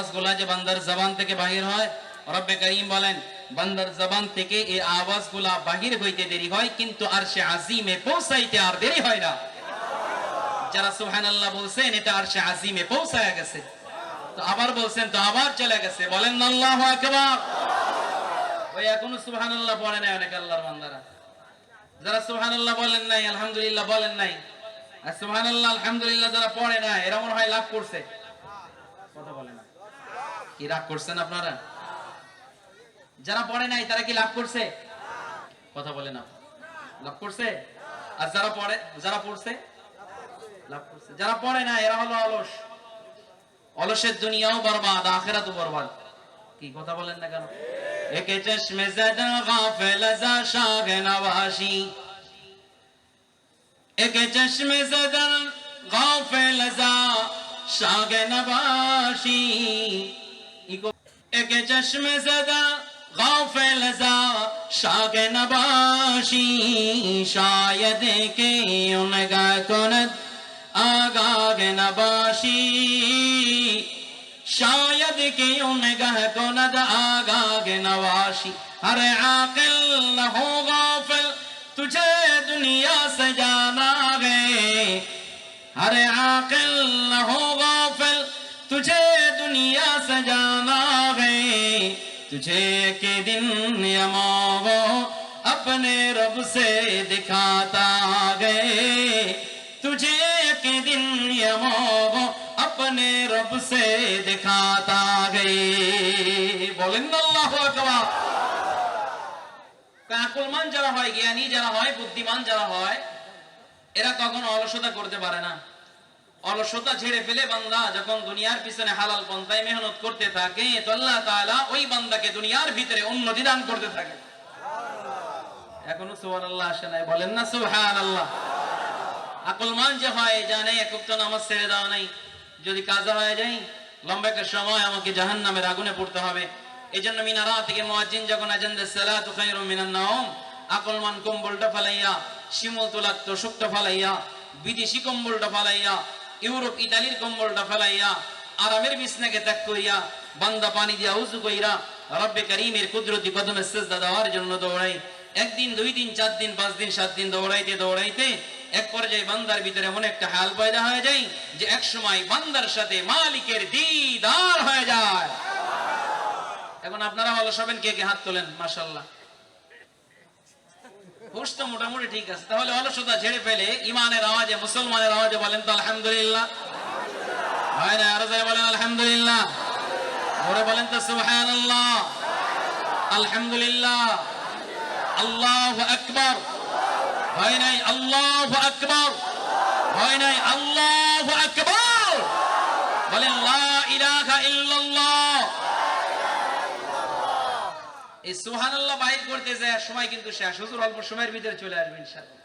আওয়াজগুলা যে বান্দার জবান থেকে বাহির হয়, রব্বে করিম বলেন, বান্দার জবান থেকে এই আওয়াজগুলা বাহির হইতে দেরি হয়, কিন্তু আর সে আজিমে পৌঁছাইতে আর দেরি হয় না। যারা সুবহানাল্লাহ বলছেন, এটা আর সে আজিমে পৌঁছায় গেছে। তো আবার বলছেন, তো আবার চলে গেছে। বলেন আকবার। ওই এখনও পড়ে নাই অনেক আল্লাহর বান্দারা। যারা বলেন নাই, আলহামদুলিল্লাহ বলেন নাই, আর আলহামদুলিল্লাহ যারা পড়ে না এরা মনে হয় লাভ করছে। কথা বলে না। কি রাগ করছেন আপনারা? যারা পড়ে নাই, তারা কি লাভ করছে? কথা বলে না লাভ করছে? আর যারা পড়ে, যারা পড়ছে? লাভ করছে। যারা পড়ে না এরা হলো অলস। অলসের দুনিয়াও বরবাদ, আখেরাতও বরবাদ। কি কথা বলেন না কেন? একে চশমে জদা, গাফিল জা শাগ নওয়াশি একে চশমে জদা, গাফিল জা শাগ নওয়াশি এক চশম সদা গাফেল যা শাগ নবাশি শায়দ কে উনগা কনত آگاہ نباشی شاید کہ ان گہ کو ند آگاہ نواشی ہر عاقل نہ ہو غافل تجھے دنیا سے جانا ہے ہر عاقل نہ ہو غافل तुझे दुनिया से जाना है तुझे के दिन यमावो अपने रब से दिखाता गए तुझे के दिन यमो अपने रब से दिखाता गए বলেন না আল্লাহু আকবার কাকুলমান যারা হয় জ্ঞানী যারা হয় বুদ্ধিমান যারা হয় এরা কখনো অলসতা করতে পারে না অলসতা ছেড়ে ফেলে বান্দা যখন দুনিয়ার পিছনে হালাল পন্থায় মেহনত করতে থাকে, তো আল্লাহ তাআলা ওই বান্দাকে দুনিয়ার ভিতরে উন্নতি দান করতে থাকে। এখনও সুবহানাল্লাহ আসে নাই, বলেন না সুবহানাল্লাহ। আকলমান যে হয়, জানে নামাজ ছেড়ে নাই। যদি কাজা হয়ে একটা সময় আমাকে জাহান নামের আগুনে পড়তে হবে। এই জন্য মিনারা থেকে যখন আকলমান কম্বলটা ফালাইয়া, শিমুল তোলাক তোষকটা ফালাইয়া, বিদেশি কম্বলটা ফালাইয়া ইউরোপ ইতালির কম্বলটা ফালাইয়া, আরামের বিছনাকে ত্যাগ করিয়া, বান্দা পানি দিয়া উজু কইরা, রব্বে করিমের কুদরতি কদমে সেজদা দেওয়ার জন্য দৌড়াই। একদিন, দুই দিন, চার দিন, পাঁচ দিন, সাত দিন দৌড়াইতে দৌড়াইতে এক পর্যায়ে বান্দার ভিতরে এমন একটা হাল পয়দা হয়ে যায় যে এক সময় বান্দার সাথে মালিকের দিদার হয়ে যায়। এখন আপনারা ভালো সবেন, কে কে হাত তোলেন? মাশাল্লাহ হুশ মোটামুটি ঠিক আছে। তাহলে অলসতা ঝেড়ে ফেলে ইমানের আওয়াজে, মুসলমানের আওয়াজে বলেন তো আলহামদুলিল্লাহ। হয় না, আরও যাই বলেন আলহামদুলিল্লাহ। ওরে বলেন তো সুবহানাল্লাহ। আলহামদুলিল্লাহ। আল্লাহু আকবার। হয় নাই, আল্লাহু আকবার। হয় নাই, আল্লাহু আকবার। বলেন লা ইলাহা ইল্লাল্লাহ। এই সুবহানাল্লাহ বাইর করতে যায় সময় কিন্তু শেষ হুজুর অল্প সময়ের ভিতরে চলে আসবে ইনশাআল্লাহ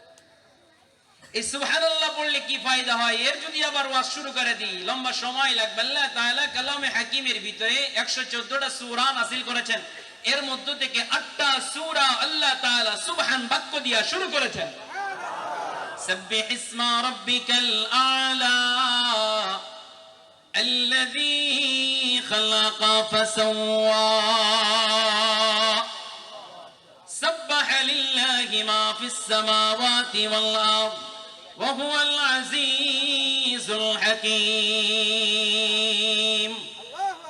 এই সুবহানাল্লাহ পড়লে কি ফায়দা হয় এর যদি আবার ওয়াজ শুরু করে দিই লম্বা সময় লাগবে আল্লাহ তাআলা কালামে হাকিমের ভিতরে 114টা সূরা নাযিল করেছেন এর মধ্য থেকে আটটা সূরা আল্লাহ তাআলা সুবহান বাক্য দিয়া শুরু করেছেন سبح اسم ربك الأعلى الذي خلق فسوى ما في السماوات والأرض وهو العزيز الحكيم.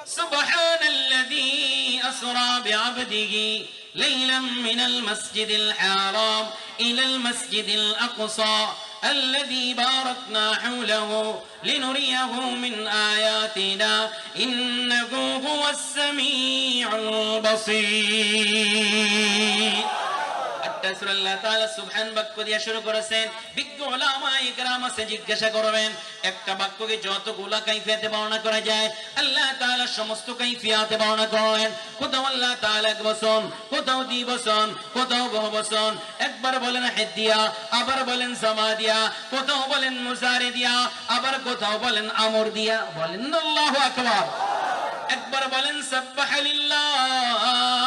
سبحان الذي أسرى بعبده ليلا من المسجد الحرام إلى المسجد الأقصى الذي باركنا حوله لنريه من آياتنا إنه هو السميع البصير. কোথাও একবার বলেন হেদিয়া, আবার বলেন জামা দিয়া কোথাও বলেন মুজারি দিয়া আবার কোথাও বলেন আমর দিয়া বলেন একবার বলেন সাব্বাহালিল্লাহ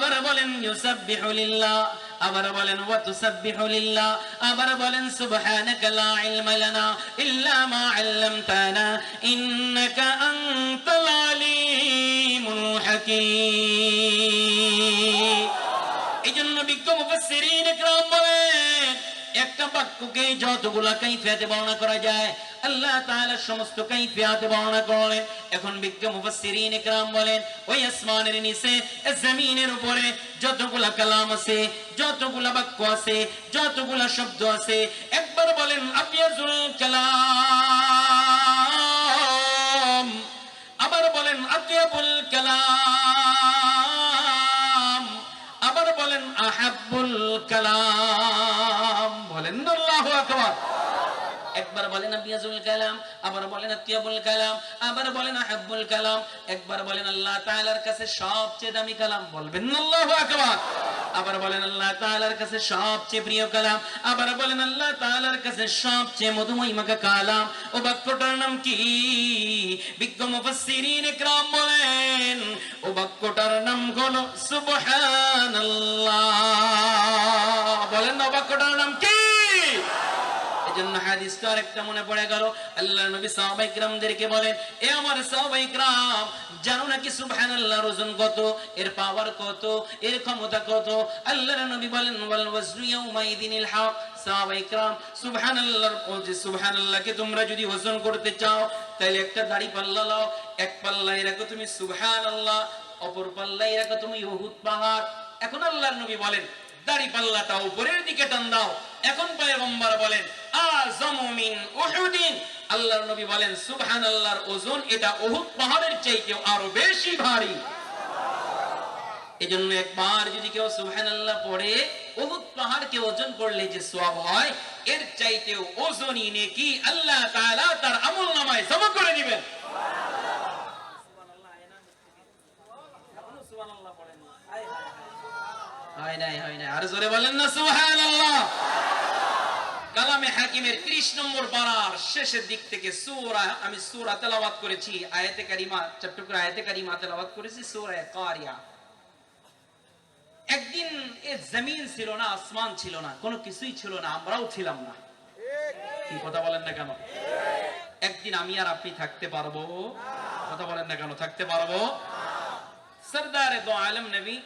আবার বলেন ইউসাব্বিহু লিল্লাহ আবার বলেন ওয়া তুসাব্বিহু লিল্লাহ আবার বলেন সুবহানাকা লা ইলমা লানা ইল্লা মা আল্লামতানা ইন্নাকা আনতাল আলিমুল হাকীম এইজন্য বিজ্ঞ মুফাসসিরিন ইকরাম বলেন একটা বাক্যকে যতগুলা কাইফিয়াতে বর্ণনা করা যায়, আল্লাহ তাআলা সমস্ত কাইফিয়াতে বর্ণনা করলেন। এখন বিজ্ঞ মুফাসসিরিন کرام বলেন, ওই আসমানের নিচে, জমিনের উপরে যতগুলা কালাম আছে, যতগুলা বাক্য আছে, যতগুলা শব্দ আছে, একবার বলেন আবিয়াজুল কালাম। একবার বলেন আবিয়াজুল কালাম, আবার বলেন আতিয়াবুল কালাম, আবার বলেন আহাব্বুল কালাম, একবার বলেন আল্লাহ তাআলার কাছে সবচেয়ে দামি কালাম বলবেন আল্লাহু আকবার। আবার বলেন আল্লাহ তাআলার কাছে সবচেয়ে প্রিয় কালাম, আবার বলেন আল্লাহ তাআলার কাছে সবচেয়ে মধুময় মাখা কালাম। ও বাক্যটার নাম কি? বিজ্ঞ মুফাসসিরিন ইকরাম বলেন, ও বাক্যটার নাম হলো সুবহানাল্লাহ। বলেন ও বাক্যটার নাম কি? এজন্য হাদিসটা আরেকটা মনে পড়ে গেল। আল্লাহ নবী সাহাবাই কিরামদেরকে বলেন, এ আমার সাহাবাই কিরাম জানো নাকি সুবহানাল্লাহর ওজন কত? এর পাওয়ার কত? এর ক্ষমতা কত? আল্লাহর নবী বলেন, ওয়াল ওয়াজনু ইয়াউমাইদিনিল হক। সাহাবাই কিরাম সুবহানাল্লাহর ওজন সুবহানাল্লাহকে তোমরা যদি ওজন করতে চাও তাহলে একটা দাড়ি পাল্লা লাও এক পাল্লায় রাখো তুমি সুবহানাল্লাহ, অপর পাল্লায় রাখো তুমি উহুদ পাহাড়। এখন আল্লাহর নবী বলেন, দাড়ি পাল্লাটা উপরের দিকে টান দাও। এখন পয়গম্বর বলেন, আযমু মিন উহুদিন। আল্লাহর নবী বলেন, সুবহানাল্লাহর ওজন এটা উহুদ পাহাড়ের চাইতে আরও বেশি ভারী। এজন্য একবার যদি কেউ সুবহানাল্লাহ পড়ে, উহুদ পাহাড়কে ওজন করলে যে সওয়াব হয়, এর চাইতেও ওজনই নেকি, আল্লাহ তাআলা তার আমলনামায় জমা করে দিবেন। হয় নাই হয় নাই। আর জোরে বলেন না, সুবহানাল্লাহ। কালামে হাকিমের 30 নম্বর পারার শেষের দিক থেকে সূরা, আমি সূরা তেলাওয়াত করেছি, আয়াতে কারিমা করে আয়াতে কারিমা তেলাওয়াত করেছি, সূরা কারিয়া। একদিন এ জমিন ছিল না, আসমান ছিল না, কোনো কিছুই ছিল না, আমরাও ছিলাম না। কি কথা বলেন না কেন? একদিন আমি আর আপনি থাকতে পারব। কথা বলেন না কেন? থাকতে পারব? সরদারে দো আলম নবী